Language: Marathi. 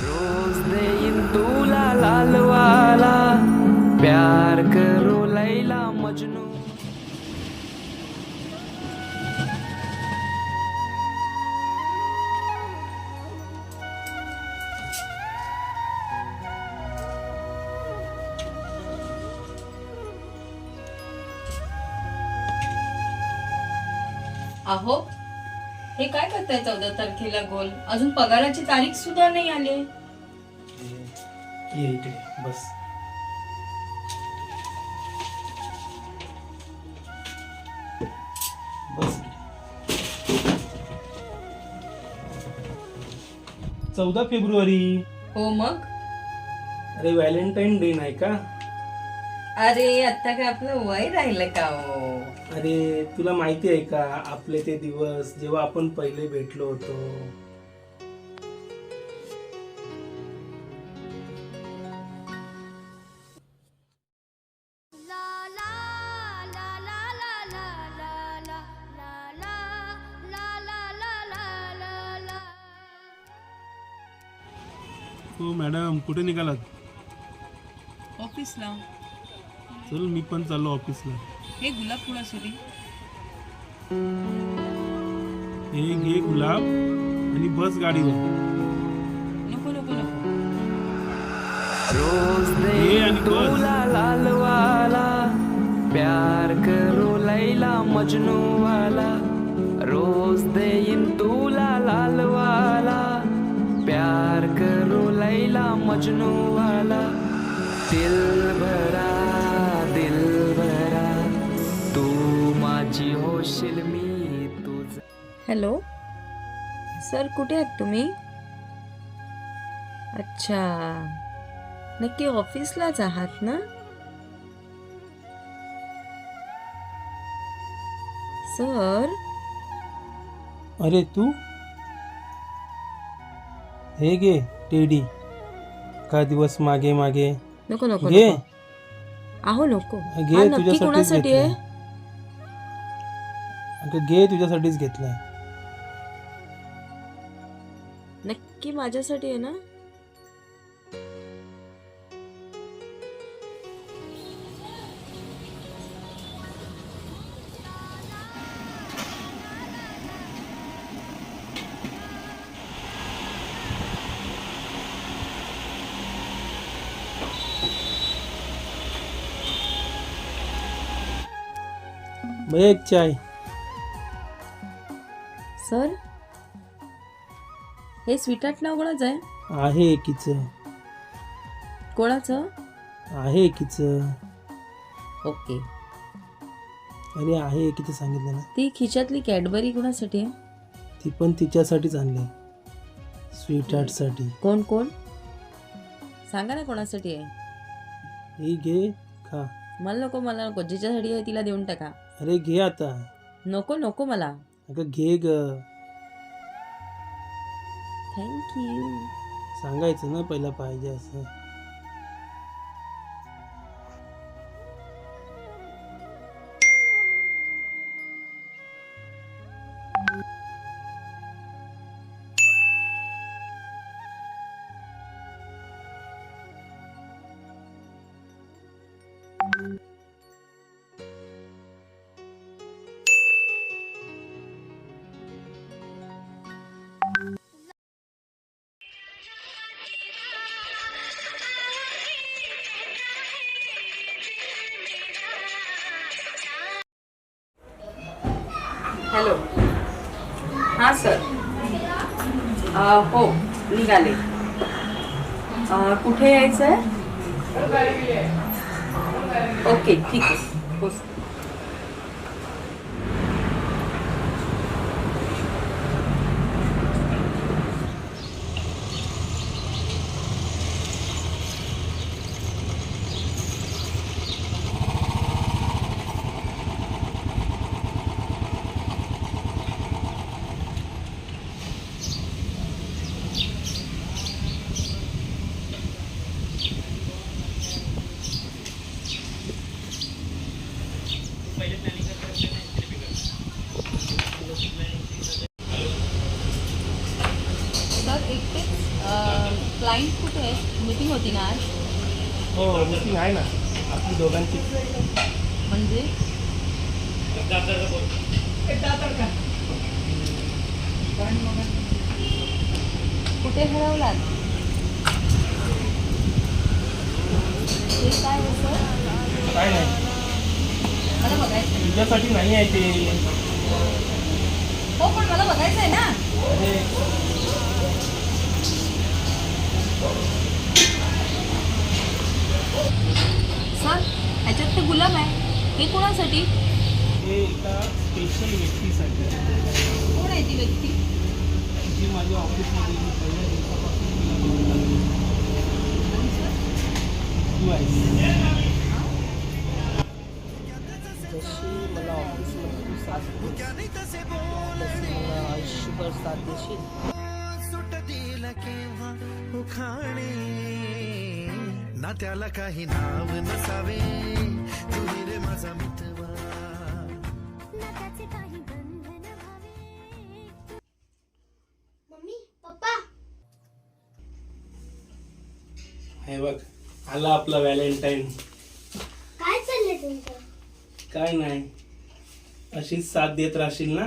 रोज देईन तुला लालवाला. प्यार करो लैला मजनू. अहो हे काय करताय चौदा तारखेला गोल? अजून पगाराची तारीख सुद्धा नाही आली. ये इकडे बस. बस. चौदा फेब्रुवारी. हो मग? अरे व्हॅलेंटाईन डे नाही का? अरे आता काय आपलं वय राहिलं का हो अरे तुला माहिती आहे का आपले ते दिवस जेव्हा आपण पहिले भेटलो होतो हो मॅडम कुठे निघालात ऑफिसला चल मी पण चाललो ऑफिसला. हे गुलाब कुणासाठी? हे घे गुलाब आणि बस गाडीवर. नको नको नको. रोज देईन आणि बस. तुला लालवाला प्यार करो लैला मजनू वाला रोज देईन तुला लालवाला प्यार करो लैला मजनू वाला दिल भरा हॅलो? सर कुठे आहात तुम्ही? अच्छा. नक्की ऑफिसलाच आहात ना? सर? अरे तू? हे घे टेडी. का दिवस मागे मागे? नको नको घे. नको. अहो नको. घे, हा नक्की तुझ्यासाठीच कोणासाठी आहे? अगं घे तुझ्यासाठीच घेतलाय. नक्की माझ्यासाठी आहे ना? एक चाय. सर? हे स्वीटार्ट नाव कोणाचं आहे? आहे एकीच. कोणाचं? आहे एकीच. ओके. अरे आहे एकीच सांगितलं ना. ती खिशातली कॅडबरी कोणासाठी आहे? ती पण तिच्यासाठीच आणली स्वीटसाठी. कोण कोण? सांगा ना कोणासाठी आहे. ही घे खा. मला नको मला नको. जिच्यासाठी आहे तिला देऊन टाका. अरे घे आता. नको नको मला. अगं घे ग. थँक्यू सांगायचं ना पहिला पाहिजे असं. हॅलो. हां सर. हो निघाले. कुठे यायचं आहे ओके ठीक आहे. हो सर. होती ना आज? हो मीटिंग आहे ना. आपली दोघांची. म्हणजे? कुठे हरवलात? हे काय असं काय नाही. मला बघायचं. तुझ्यासाठी नाही आहे ते. हो पण मला बघायचं आहे ना अरे सर गुलाब आहे. हे कोणासाठी? हे एका स्पेशल व्यक्तीसाठी. कोण आहे ती व्यक्ती? जी माझ्या ऑफिसमध्ये मी पहिल्या दिवसापासून तिला आहे. तू आहेस जशी मला ऑफिसमध्ये तू साथ मला आयुष्यभर साथ देशील. सुटतील केव्हा उखाणे ना त्याला काही नाव नसावे. तू रे माझा मितवा मम्मी पप्पा. हे बघ आला आपला व्हॅलेंटाईन. काय चाललंय तुमचं? काय नाही अशीच साथ देत राहशील ना?